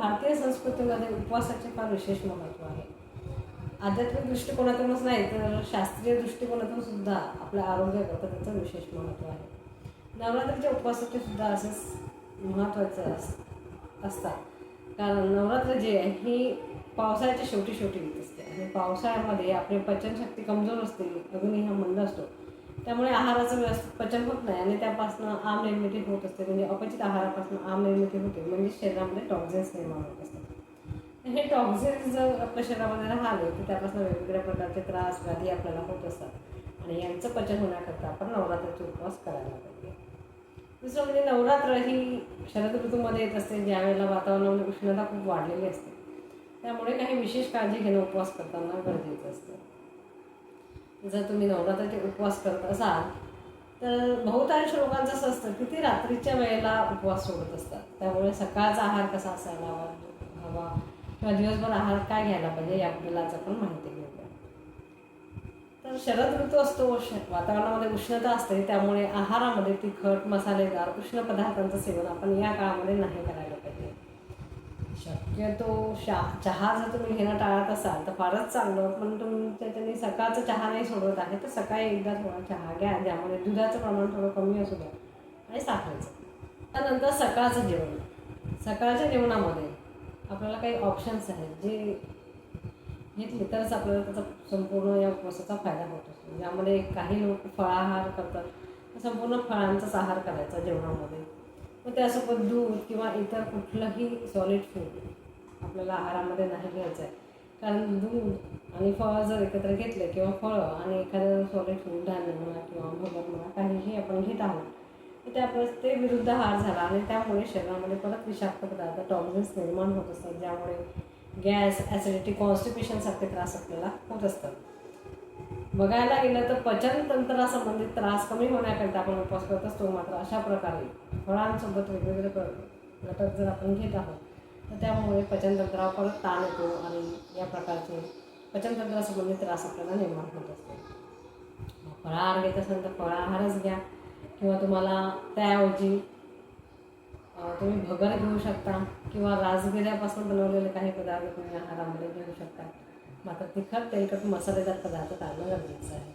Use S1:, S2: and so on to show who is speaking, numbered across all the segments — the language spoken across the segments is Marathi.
S1: भारतीय संस्कृतीमध्ये उपवासाचे फार विशेष महत्त्व आहे. आध्यात्मिक दृष्टिकोनातूनच नाही तर शास्त्रीय दृष्टिकोनातून सुद्धा आपल्या आरोग्याकरता त्याचं विशेष महत्त्व आहे. नवरात्रीच्या उपवासाचे सुद्धा असेच महत्त्वाचं अस असतात. कारण नवरात्र जे आहे ही पावसाळ्याच्या शेवटी शेवटी येत असते. आणि पावसाळ्यामध्ये आपली पचनशक्ती कमजोर असते अजूनही हा मंद असतो. त्यामुळे आहाराचं व्यवस्थित पचन होत नाही आणि त्यापासून आम निर्मिती होत असते. म्हणजे अपचित आहारापासून आम निर्मिती होते. म्हणजे शरीरामध्ये टॉक्झिन्स निर्माण होत असतात. हे टॉक्झिन्स जर आपल्या शरीरामध्ये राहिले तर त्यापासून वेगवेगळ्या प्रकारचे त्रास व्याधी आपल्याला होत असतात. आणि यांचं पचन होण्याकरता आपण नवरात्राचे उपवास करायला पाहिजे. दुसरं म्हणजे नवरात्र ही शरद ऋतूमध्ये येत असते ज्यावेळेला वातावरणामध्ये उष्णता खूप वाढलेली असते. त्यामुळे काही विशेष काळजी घेणं उपवास करताना गरजेचं असतं. जर तुम्ही नवरात्राचे उपवास करत असाल तर बहुतांश लोकांचं असं असतं की ते रात्रीच्या वेळेला उपवास सोडत असतात. त्यामुळे सकाळचा आहार कसा असायला हवा हवा? किंवा दिवसभर आहार काय घ्यायला पाहिजे याबद्दल आज आपण माहिती घेऊया. तर शरद ऋतू असतो वातावरणामध्ये उष्णता असते त्यामुळे आहारामध्ये तिखट मसालेदार उष्ण पदार्थांचं सेवन आपण या काळामध्ये नाही करायला शक्यतो शा चहा जर तुम्ही घेणं टाळत असाल तर फारच चांगलं. पण तुमच्या त्यांनी सकाळचं चहा नाही सोडत आहे तर सकाळी एकदा थोडा चहा घ्या ज्यामध्ये दुधाचं प्रमाण थोडं कमी असू द्या आणि साखरेचं. त्यानंतर सकाळचं जेवण. सकाळच्या जेवणामध्ये आपल्याला काही ऑप्शन्स आहेत जे घेतले तरच आपल्याला त्याचा संपूर्ण या उपवासाचा फायदा होत असतो. यामध्ये काही लोक फळाहार करतात. संपूर्ण फळांचाच आहार करायचा जेवणामध्ये. मग त्यासोबत दूध किंवा इतर कुठलंही सॉलिड फूड आपल्याला आहारामध्ये नाही घ्यायचं आहे. कारण दूध आणि फळं जर एकत्र घेतले किंवा फळं आणि एखादं सॉलिड फूड धान्य म्हणा किंवा भगर म्हणा काहीही आपण घेत आहोत तर ते ते विरुद्ध आहार झाला आणि त्यामुळे शरीरामध्ये परत विषाक्त पदार्थ टॉक्झिन्स निर्माण होत असतात ज्यामुळे गॅस ॲसिडिटी कॉन्स्टिपेशनसारखे त्रास आपल्याला होत असतात. बघायला गेलं तर पचनतंत्रासंबंधित त्रास कमी होण्याकरिता आपण उपवास करत असतो मात्र अशा प्रकारे फळांसोबत वेगवेगळे घटक जर आपण घेत आहोत तर त्यामुळे पचनतंत्रावर परत ताण येतो आणि या प्रकारचे पचनतंत्रासंबंधित त्रास आपल्याला निर्माण होत असतो. फळाहार घेत असेल तर फळाहारच घ्या किंवा तुम्हाला त्याऐवजी तुम्ही भगर घेऊ शकता किंवा राजगिऱ्यापासून बनवलेले काही पदार्थ तुम्ही आहारामध्ये घेऊ शकता. मात्र तिखट तेलकट मसालेदार पदार्थ टाळणं गरजेचं आहे.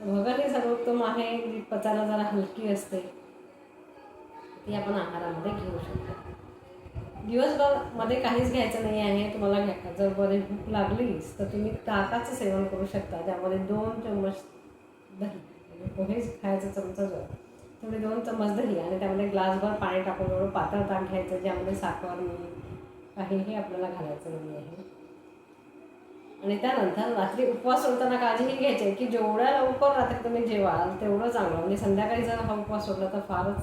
S1: तर भगर सर्वोत्तम आहे जी पचायला जरा हलकी असते. ती आपण आहारामध्ये घेऊ शकतो. दिवसभरमध्ये काहीच घ्यायचं नाही आहे तुम्हाला घ्या. जर बरे भूक लागलीच तर तुम्ही ताकाचं सेवन करू शकता. त्यामध्ये दोन चम्मच दही म्हणजे पोहेच खायचं चमचा जो आहे, दोन चम्मच दही आणि त्यामध्ये ग्लासभर पाणी टाकून एवढं पातळ ताक घ्यायचं ज्यामध्ये साखर काही हे आपल्याला घालायचं नाही आहे. आणि त्यानंतर रात्री उपवास सोडताना काळजीही घ्यायची आहे की जेवढ्या लवकर रात्री तुम्ही जेवाल तेवढं चांगलं. म्हणजे संध्याकाळी जर हा उपवास सोडला तर फारच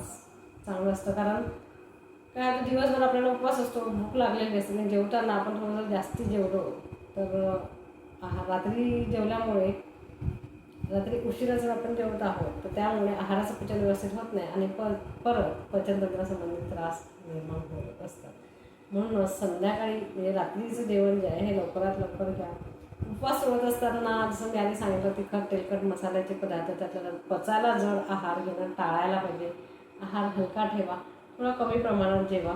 S1: चांगलं असतं. कारण काय आता दिवसभर आपल्याला उपवास असतो भूक लागलेली असते. आणि जेवताना आपण थोडंसं जास्ती जेवलो तर रात्री जेवल्यामुळे रात्री उशिरा जर आपण जेवत आहोत तर त्यामुळे आहाराचं पचन व्यवस्थित होत नाही आणि प परत पचनतंत्रासंबंधित त्रास निर्माण होत असतात. म्हणून संध्याकाळी म्हणजे रात्रीचं जेवण जे आहे हे लवकरात लवकर घ्या. उपवास सोडत असताना जसं मी आधी सांगितलं तिखट तेलकट मसाल्याचे पदार्थ त्यातल्या पचायला जड आहार घेणं टाळायला पाहिजे. आहार हलका ठेवा थोडा कमी प्रमाणात जेवा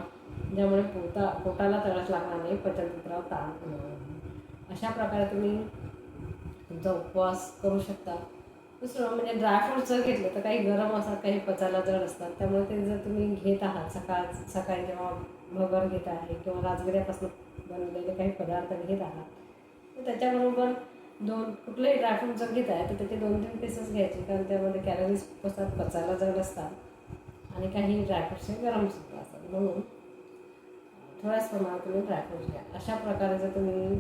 S1: ज्यामुळे पोटा पोटाला तळस लागणार नाही पचनतंत्रावर ताण होणार नाही. अशा प्रकारे तुम्ही तुमचा उपवास करू शकता. दुसरं म्हणजे ड्रायफ्रूट्स जर घेतलं तर काही गरम असतात काही पचायला जड असतात त्यामुळे ते जर तुम्ही घेत आहात सकाळ सकाळी जेव्हा भगर घेत आहे किंवा राजगिऱ्यापासून बनवलेले काही पदार्थ घेत आहात तर त्याच्याबरोबर दोन कुठलेही ड्रायफ्रूट जर घेत आहे तर त्याचे दोन तीन पीसेस घ्यायचे. कारण त्यामध्ये कॅलरीज खूप असतात पचायला जड असतात आणि काही ड्रायफ्रूट्स हे गरम सुद्धा असतात. म्हणून थोड्याच प्रमाणात तुम्ही ड्रायफ्रुट्स घ्या. अशा प्रकारे जर तुम्ही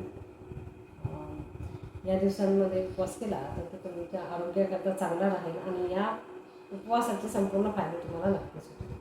S1: या दिवसांमध्ये उपवास केला तर तो तुमच्या आरोग्याकरता चांगला राहील आणि या उपवासाचे संपूर्ण फायदे तुम्हाला नक्कीच होतील.